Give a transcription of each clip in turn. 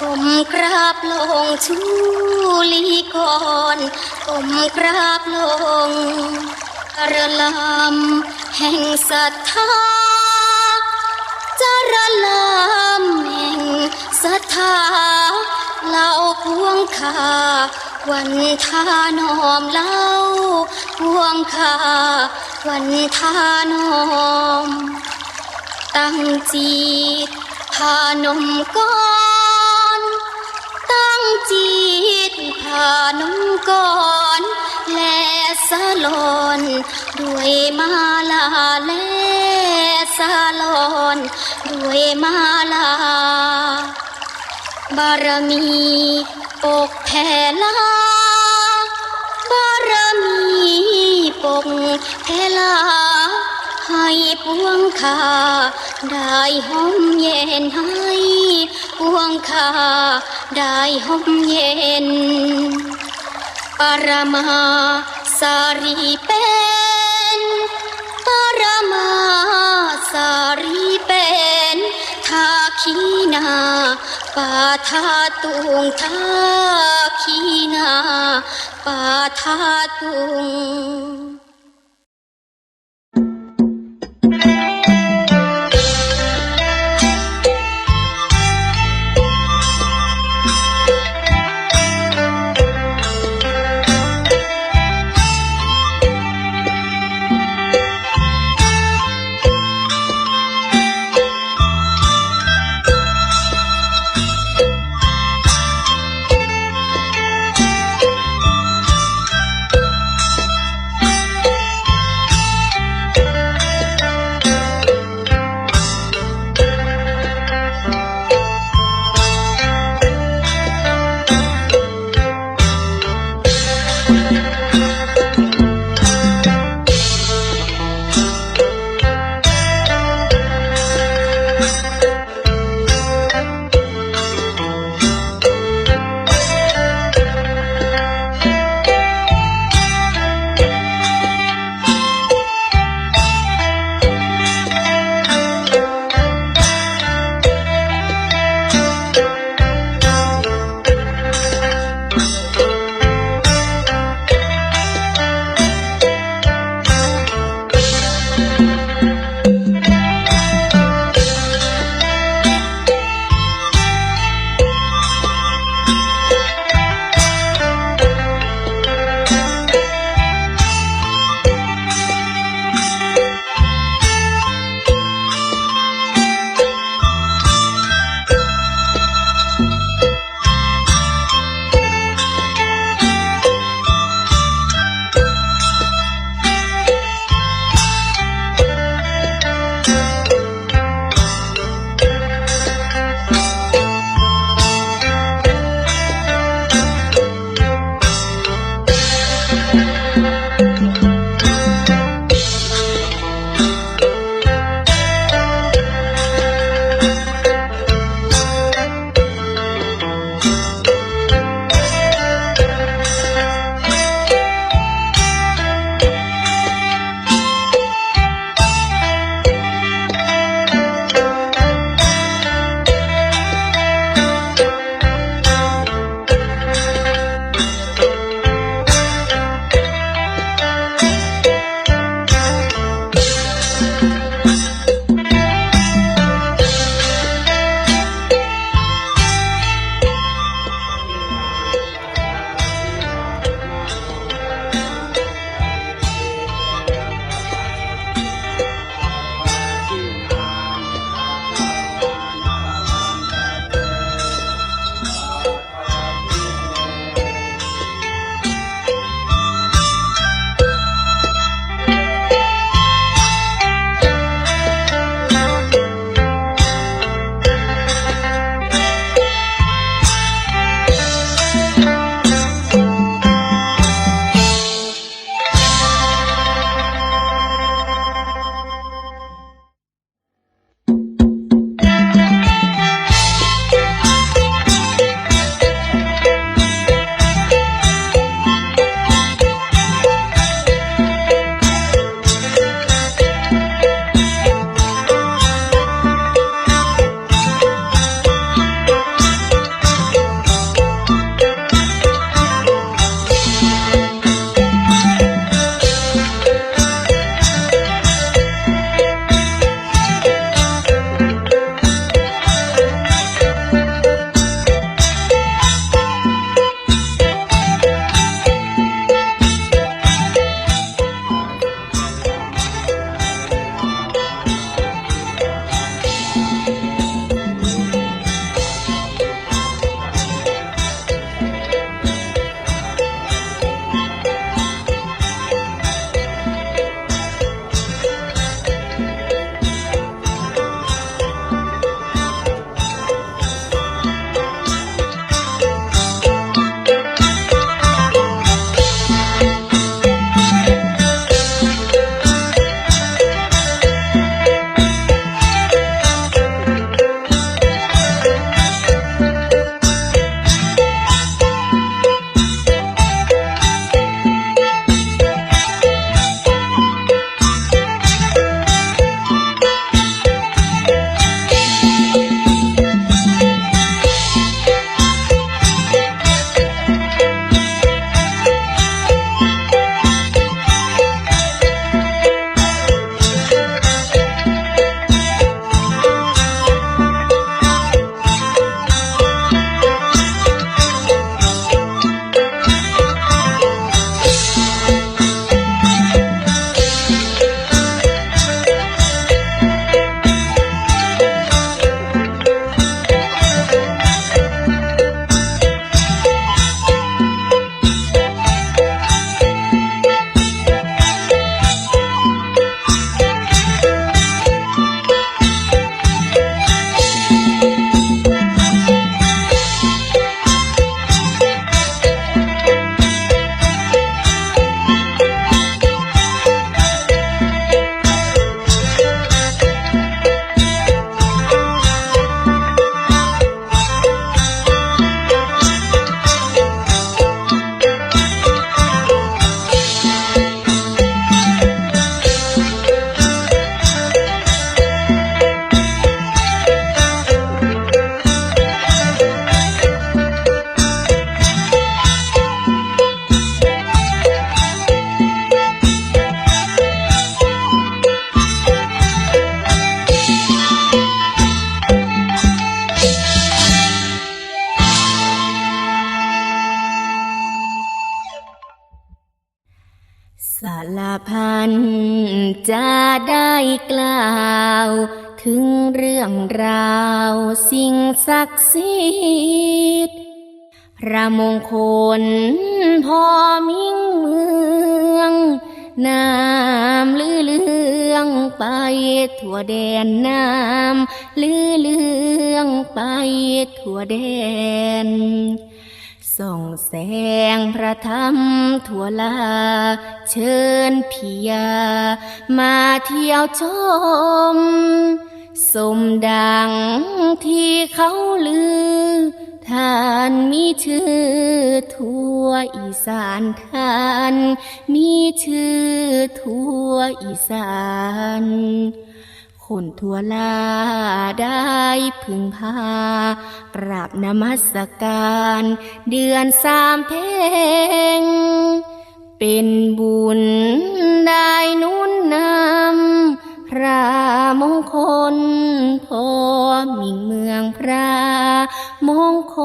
ก้มกราบลงชูลีก่อนก้มกราบลงระลำแห่งศรัทธาจระลำแห่งศรัทธาเล่าพวงคาวันทานอมเล่าพวงคาวันทานอม ตั้งจิตพานมก่อน จิตพานมก่อนและสลอนด้วยมาลาและสลอนด้วยมาลา บารมีปกแผ่ลาบารมีปกแผ่ลาให้ปวงคา ได้ห่มเย็นให้ปวงคาได้ห่มเย็น ปรมาสารีเป็นปรมาสารีเป็นทาคีนาปาทาตุงทาคีนาปาทาตุง กล่าว ถึงเรื่องราวสิ่งศักดิ์สิทธิ์พระมงคลพอมิ่งเมืองน้ำลือเลืองไปทั่วแดนน้ำลือเลืองไปทั่วแดน ส่องแสงพระธรรมทั่วลา เชิญพิยา มาเที่ยวชม สมดังที่เขาลือ ท่านมีชื่อทั่วอีสานท่าน มีชื่อทั่วอีสาน คนทั่วลาได้พึงพากราบนมัสการเดือนสามเพลงเป็นบุญได้นุ่นนำพระมงคลพอมิ่งเมืองพระมงค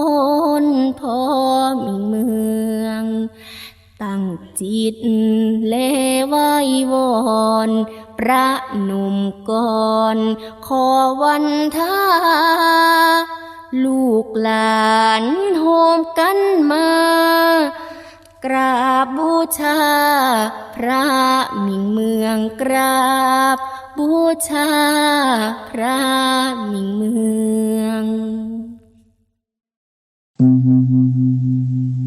ลพอมิ่งเมือง ตั้งจิตเลไหววอน ระหนุ่มก่อนขอวันทาลูกหลานโฮมกันมา กราบบูชา พระมิ่งเมืองกราบ บูชา พระมิ่งเมือง Mm-hmm.